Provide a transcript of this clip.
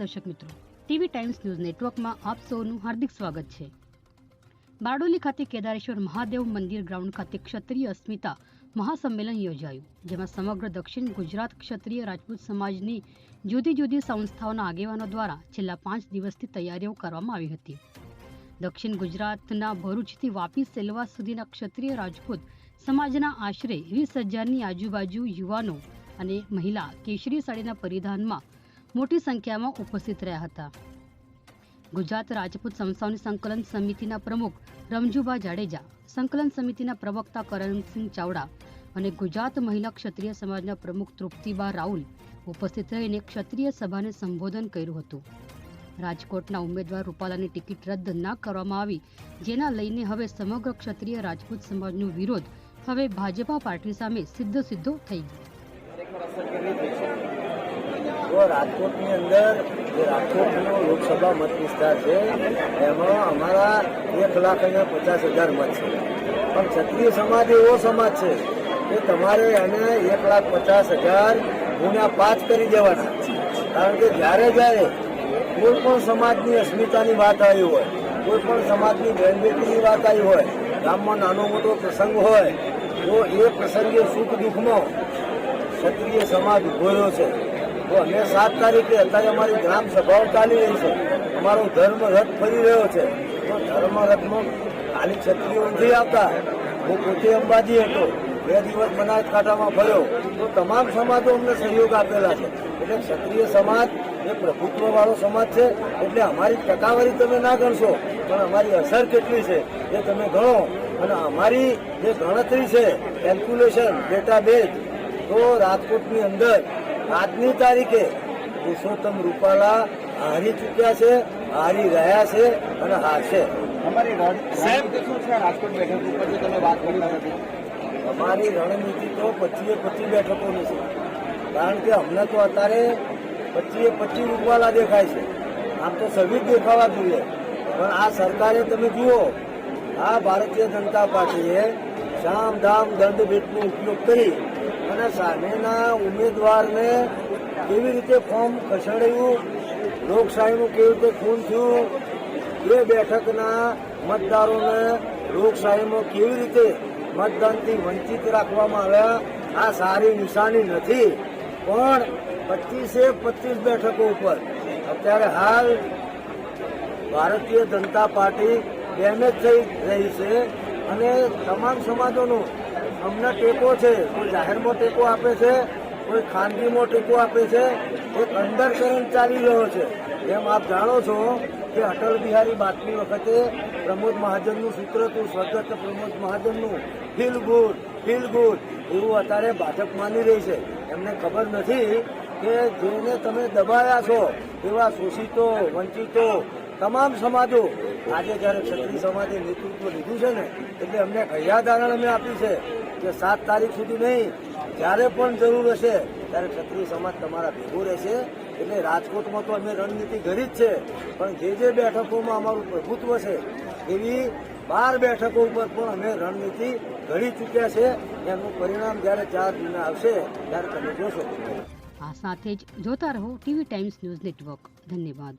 દર્શક મિત્રો, TV times news નેટવર્કમાં આપ સૌનું હાર્દિક સ્વાગત છે. બારડોલી ખાતે કેદારેશ્વર મહાદેવ મંદિર ગ્રાઉન્ડ ખાતે ક્ષત્રિય અસ્મિતા મહાસંમેલન યોજાયું, જેમાં સમગ્ર દક્ષિણ ગુજરાત ક્ષત્રિય રાજપૂત સમાજની જુદી જુદી સંસ્થાઓના આગેવાનો દ્વારા છેલ્લા પાંચ દિવસથી તૈયારીઓ કરવામાં આવી હતી. દક્ષિણ ગુજરાતના ભરૂચથી વાપી સેલવા સુધીના ક્ષત્રિય રાજપૂત સમાજના આશરે વીસ હજારની આજુબાજુ યુવાનો અને મહિલા કેશરી સાડીના પરિધાનમાં મોટી સંખ્યામાં ઉપસ્થિત રહ્યા હતા. ગુજરાત રાજપૂત સંસ્થાઓની સંકલન સમિતિના પ્રમુખ રમજુભા જાડેજા, સંકલન સમિતિના પ્રવક્તા કરણસિંહ ચાવડા અને ગુજરાત મહિલા ક્ષત્રિય સમાજના પ્રમુખ તૃપ્તિબા રાઉલ ઉપસ્થિત રહીને ક્ષત્રિય સભાને સંબોધન કર્યું હતું. રાજકોટના ઉમેદવાર રૂપાલાની ટિકિટ રદ ન કરવામાં આવી, જેના લઈને હવે સમગ્ર ક્ષત્રિય રાજપૂત સમાજનો વિરોધ હવે ભાજપા પાર્ટી સામે સીધો સીધો થઈ ગયો. તો રાજકોટની અંદર જે રાજકોટનો લોકસભા મત વિસ્તાર છે, એમાં અમારા એક લાખ અને પચાસ હજાર મત છે. પણ ક્ષત્રિય સમાજ એવો સમાજ છે કે તમારે એને એક લાખ પચાસ હજાર ગુણ્યા પાંચ કરી દેવાના. કારણ કે જ્યારે જ્યારે કોઈ પણ સમાજની અસ્મિતાની વાત આવી હોય, કોઈ પણ સમાજની બહેનબેટીની વાત આવી હોય, ગામમાં નાનો મોટો પ્રસંગ હોય, તો એ પ્રસંગે સુખ દુઃખમાં ક્ષત્રિય સમાજ ઊભો છે. તો અમે સાત તારીખે, અત્યારે અમારી ગ્રામ સભાઓ ચાલી રહી છે. અમારો ધર્મ રથ ફરી રહ્યો છે. તો ધર્મ રથમાં ખાલી ક્ષત્રિયો નથી આવતા. હું પોતે અંબાજી હતો. બે દિવસ બનાસકાંઠામાં ફર્યો તો તમામ સમાજો અમને સહયોગ આપેલા છે. એટલે ક્ષત્રિય સમાજ એ પ્રભુત્વવાળો સમાજ છે. એટલે અમારી ટકાવારી તમે ના ગણશો. પણ અમારી અસર કેટલી છે એ તમે ગણો. અને અમારી જે ગણતરી છે કેલ્ક્યુલેશન ડેટાબેઝ તો રાજકોટની અંદર આજની તારીખે પુરુષોત્તમ રૂપાલા હારી ચૂક્યા છે હારી રહ્યા છે અને હારશે. અમારી રણનીતિ શું છે? રાજકોટ બેઠક ઉપર જે વાત કરી હતી અમારી રણનીતિ તો પચીએ પચી બેઠકોની છે. કારણ કે અમને તો અત્યારે પચીએ પચીસ રૂપાલા દેખાય છે. આમ તો સભી દેખાવા જોઈએ. પણ આ સરકારે તમે જુઓ આ ભારતીય જનતા પાર્ટીએ શામ ધામ દંડ ભેટનો ઉપયોગ કરી અને સામેના ઉમેદવારને કેવી રીતે ફોર્મ ખસેડાયું, લોકશાહીનું કેવી રીતે ખૂન થયું, એ બેઠકના મતદારોને લોકશાહીમાં કેવી રીતે મતદાનથી વંચિત રાખવામાં આવ્યા, આ સારી નિશાની નથી. પણ પચીસે પચીસ બેઠકો ઉપર અત્યારે હાલ ભારતીય જનતા પાર્ટી ડેમેજ થઈ રહી છે અને તમામ સમાજોનો અમને ટેકો છે, કોઈ જાહેરમાં ટેકો આપે છે, કોઈ ખાનગીમાં ટેકો આપે છે, એક અંડરકરંટ ચાલી રહ્યો છે. જેમ આપ જાણો છો કે અટલ બિહારી બાતમી વખતે પ્રમોદ મહાજનનું સૂત્ર હતું, સ્વર્ગસ્થ પ્રમોદ મહાજનનું ફીલ ગુડ ફીલ ગુડ એવું અત્યારે ભાજપ માની રહી છે. એમને ખબર નથી કે જેને તમે દબાયા છો એવા શોષિતો, વંચિતો, તમામ સમાજો આજે જ્યારે ક્ષત્રિય સમાજે નેતૃત્વ લીધું છે ને, એટલે અમને કૈયાધારણ અમે આપી છે કે સાત તારીખ સુધી નહીં, જ્યારે પણ જરૂર હશે, ત્યારે ક્ષત્રિય સમાજ તમારા ભેગું રહેશે. એટલે રાજકોટમાં તો અમે રણનીતિ ઘડી જ છે, પણ જે જે બેઠકોમાં અમારું પ્રભુત્વ છે, એવી બાર બેઠકો ઉપર પણ અમે રણનીતિ ઘડી ચૂક્યા છે. એનું પરિણામ જ્યારે ચાર જૂને આવશે, ત્યારે તમે જોશો. આ સાથે જ જોતા રહો ટીવી ટાઈમ્સ ન્યૂઝ નેટવર્ક. ધન્યવાદ.